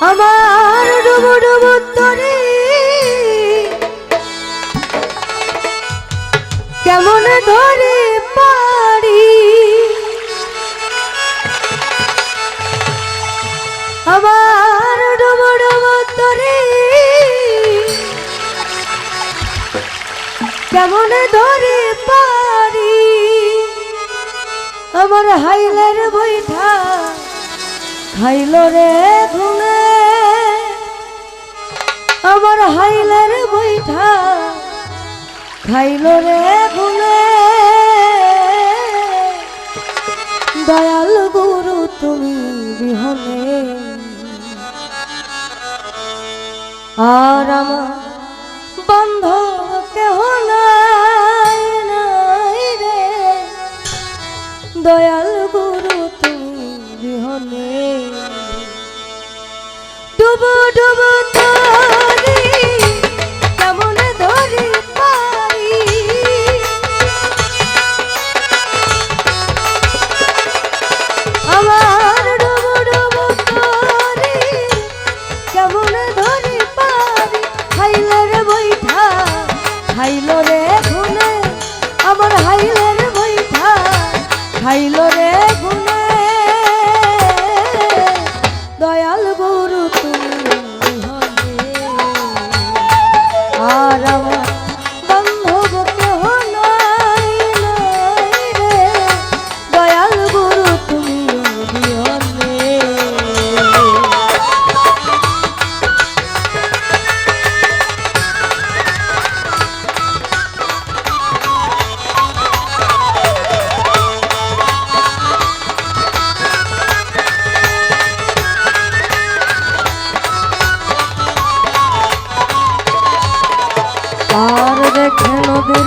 আমার ডুবু ডুবু তরে। কেমন ধরে পারি? আমার ডুবু ডুবু তরে। কেমন ধরে পারি? আমার হাইলের বৈঠা খাইল রে ঘুমে আমার হাইলের বৈঠা খাইল রে ঘুমে দয়াল গুরু, তুমি বিহনে। আর আমার বন্ধ কেহ নাই রে। দয়াল গুরু, তুমি বিহনে। ডুবু ডুবু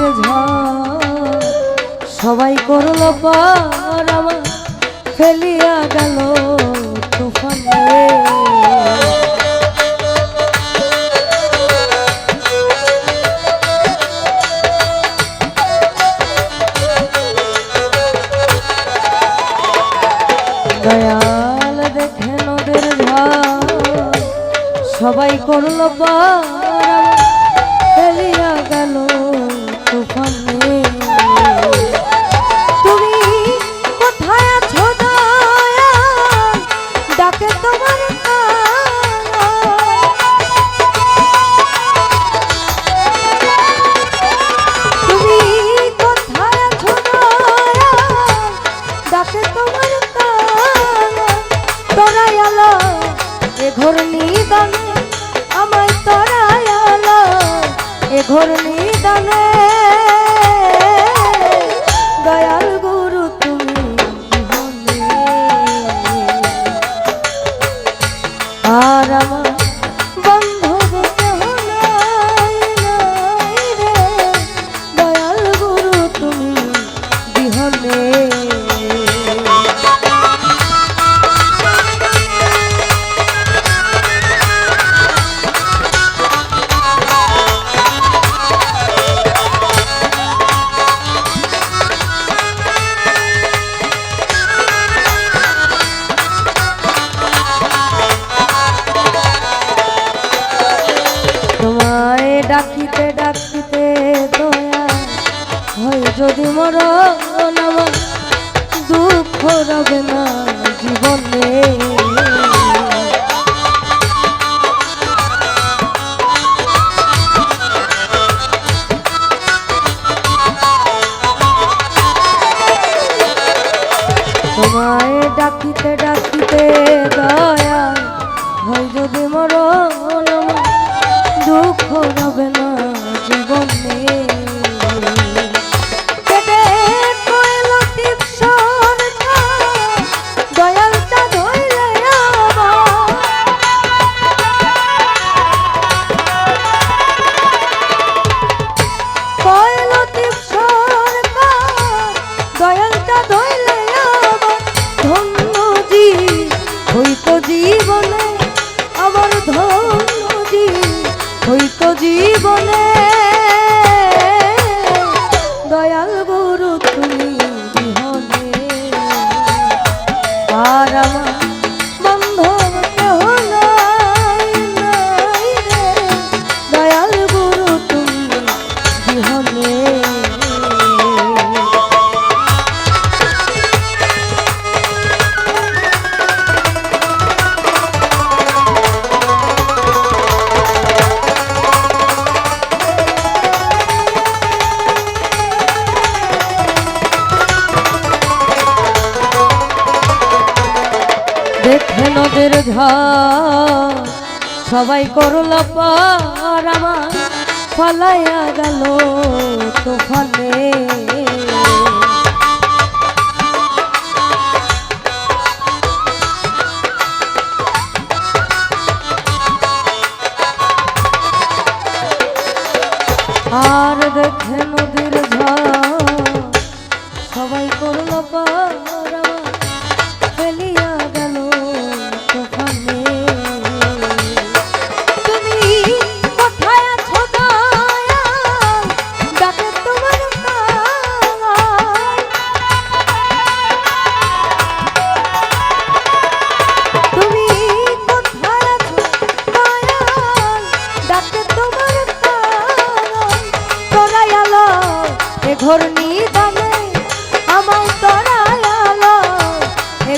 নদীর ঝড়। সবাই করল পার আমার, ফেলিয়া গেল তুফানে। দয়াল দেখে নদীর সবাই করল পার ঘোর নিদানে আমায় তোরাই আলো এ ঘোর নিদানে যদি মর দুঃখ রবে না জীবনে। তোমায় ডাকিতে ডাকিতে দয়া জীবনে দেখে নদের সবাই করল পার আমার পালাইয়া গেল তোফানে। ঘর নিদানে আমার তোরাই আলো। এ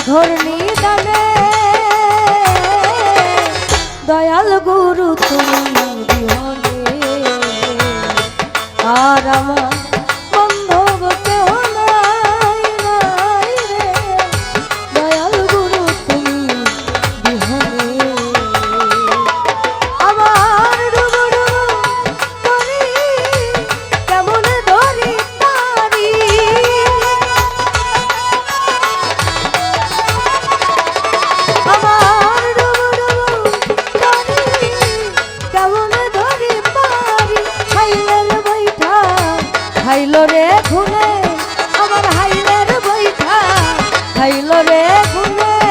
দয়াল গুরু তুমি আর আমার ফুলে